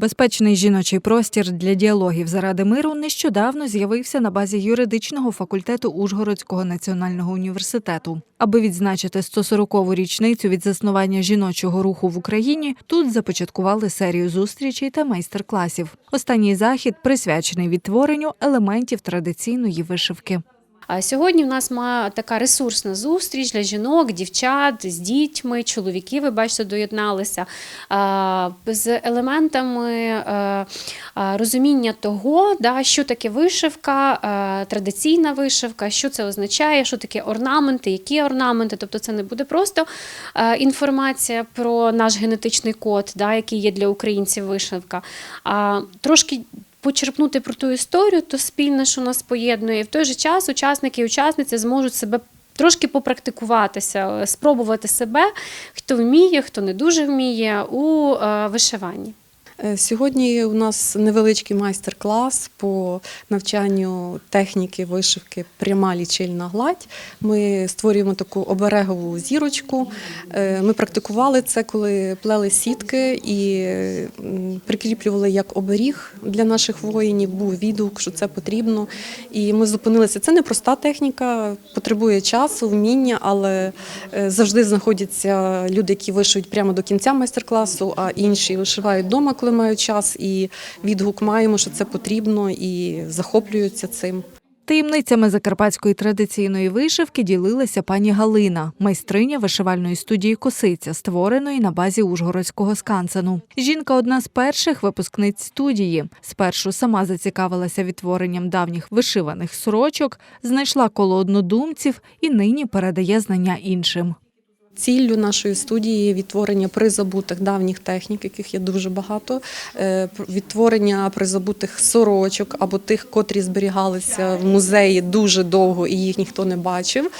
Безпечний жіночий простір для діалогів заради миру нещодавно з'явився на базі юридичного факультету Ужгородського національного університету. Аби відзначити 140-ву річницю від заснування жіночого руху в Україні, тут започаткували серію зустрічей та майстер-класів. Останній захід присвячений відтворенню елементів традиційної вишивки. А сьогодні в нас має така ресурсна зустріч для жінок, дівчат з дітьми, чоловіки, ви бачите, доєдналися з елементами е, розуміння того, що таке вишивка, е, традиційна вишивка, що це означає, що таке орнаменти, які орнаменти. Тобто це не буде просто е, інформація про наш генетичний код, який є для українців вишивка, а трошки почерпнути про ту історію, то спільне, що нас поєднує. І в той же час учасники і учасниці зможуть себе трошки попрактикуватися, спробувати себе, хто вміє, хто не дуже вміє у е, вишиванні. Е, Сьогодні у нас невеличкий майстер-клас по навчанню техніки вишивки пряма лічильна гладь. Ми створюємо таку оберегову зірочку. Е, Ми практикували це, коли плели сітки і прикріплювали як оберіг для наших воїнів. Був відгук, що це потрібно. І ми зупинилися. Це не проста техніка, потребує часу, вміння, але е, завжди знаходяться люди, які вишивають прямо до кінця майстер-класу, а інші вишивають вдома, коли мають час, і відгук маємо, що це потрібно, і захоплюються цим. Таємницями закарпатської традиційної вишивки ділилася пані Галина, майстриня вишивальної студії Косиця, створеної на базі Ужгородського скансену. Жінка одна з перших випускниць студії. Спершу сама зацікавилася відтворенням давніх вишиваних сорочок, знайшла коло однодумців і нині передає знання іншим. Ціллю нашої студії є відтворення призабутих давніх технік, яких є дуже багато, е, відтворення призабутих сорочок або тих, котрі зберігалися в музеї дуже довго і їх ніхто не бачив.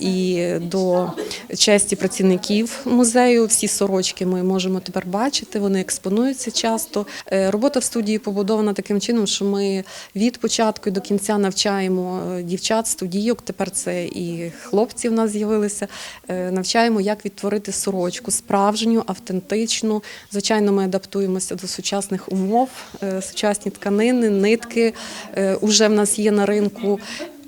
І до честі працівників музею всі сорочки ми можемо тепер бачити, вони експонуються часто. Е, Робота в студії побудована таким чином, що ми від початку до кінця навчаємо е, дівчат, студійок. Тепер це і хлопці в нас з'явилися. Е, Навчаємо, як відтворити сорочку справжню, автентичну. Звичайно, ми адаптуємося до сучасних умов, Е, сучасні тканини, нитки вже в нас є на ринку.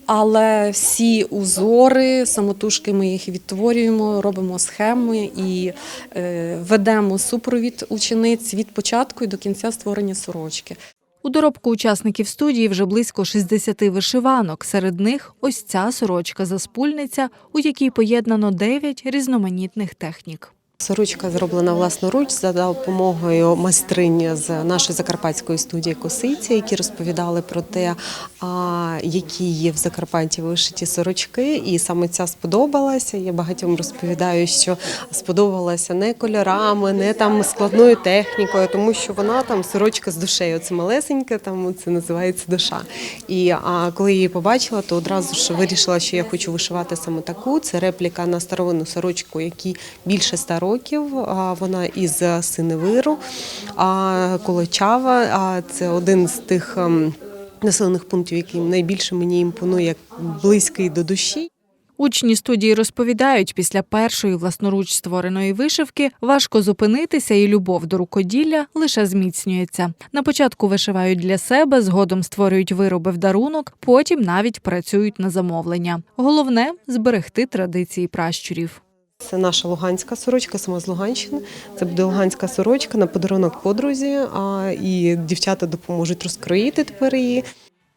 Але всі узори, самотужки ми їх відтворюємо, робимо схеми і е, ведемо супровід учениць від початку і до кінця створення сорочки. У доробку учасників студії вже близько 60 вишиванок. Серед них ось ця сорочка заспульниця, у якій поєднано 9 різноманітних технік. Сорочка зроблена власноруч за допомогою майстринь з нашої закарпатської студії Косиці, які розповідали про те, які є в Закарпатті вишиті сорочки. І саме ця сподобалася. Я багатьом розповідаю, що сподобалася не кольорами, не там складною технікою, тому що вона там сорочка з душею. Це малесеньке, там це називається душа. І а, коли її побачила, то одразу ж вирішила, що я хочу вишивати саме таку. Це репліка на старовинну сорочку, якій більше 100 років. Вона із синевиру, а Колочава. А це один з тих. Населених пунктів, який найбільше мені імпонує, як близький до душі. Учні студії розповідають, після першої власноруч створеної вишивки важко зупинитися, і любов до рукоділля лише зміцнюється. На початку вишивають для себе, згодом створюють вироби в дарунок, потім навіть працюють на замовлення. Головне зберегти традиції пращурів. Це наша луганська сорочка, сама з Луганщини. Це буде луганська сорочка на подарунок подрузі. А і дівчата допоможуть розкроїти тепер її.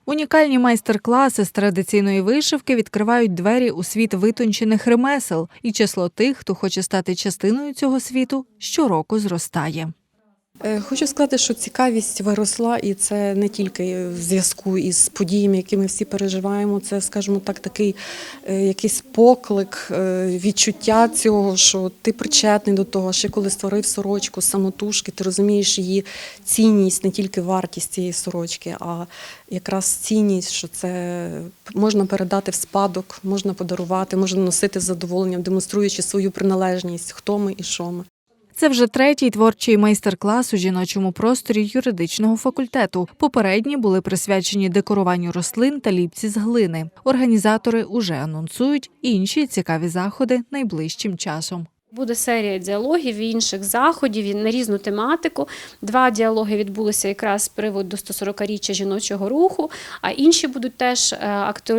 Унікальні майстер-класи з традиційної вишивки відкривають двері у світ витончених ремесел, і число тих, хто хоче стати частиною цього світу, щороку зростає. Е, Хочу сказати, що цікавість виросла, і це не тільки в зв'язку із подіями, які ми всі переживаємо. Це, скажімо так, такий е, якийсь поклик, е, відчуття цього, що ти причетний до того, ще коли створив сорочку самотужки, ти розумієш її цінність, не тільки вартість цієї сорочки, а якраз цінність, що це можна передати в спадок, можна подарувати, можна носити з задоволенням, демонструючи свою приналежність, хто ми і що ми. Це вже третій творчий майстер-клас у жіночому просторі юридичного факультету. Попередні були присвячені декоруванню рослин та ліпці з глини. Організатори уже анонсують інші цікаві заходи найближчим часом. Буде серія діалогів і інших заходів на різну тематику. Два діалоги відбулися якраз з приводу 140-річчя жіночого руху, а інші будуть теж е,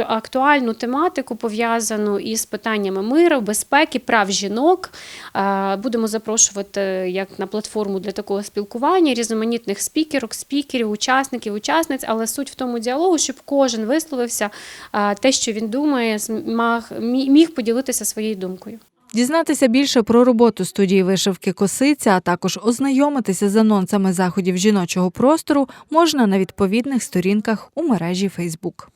актуальну тематику пов'язану із питаннями миру, безпеки, прав жінок. Е, Будемо запрошувати як на платформу для такого спілкування різноманітних спікерок, спікерів, учасників, учасниць. Але суть в тому діалогу, щоб кожен висловився е, те, що він думає, міг поділитися своєю думкою. Дізнатися більше про роботу студії вишивки Косиця, а також ознайомитися з анонсами заходів жіночого простору можна на відповідних сторінках у мережі Фейсбук.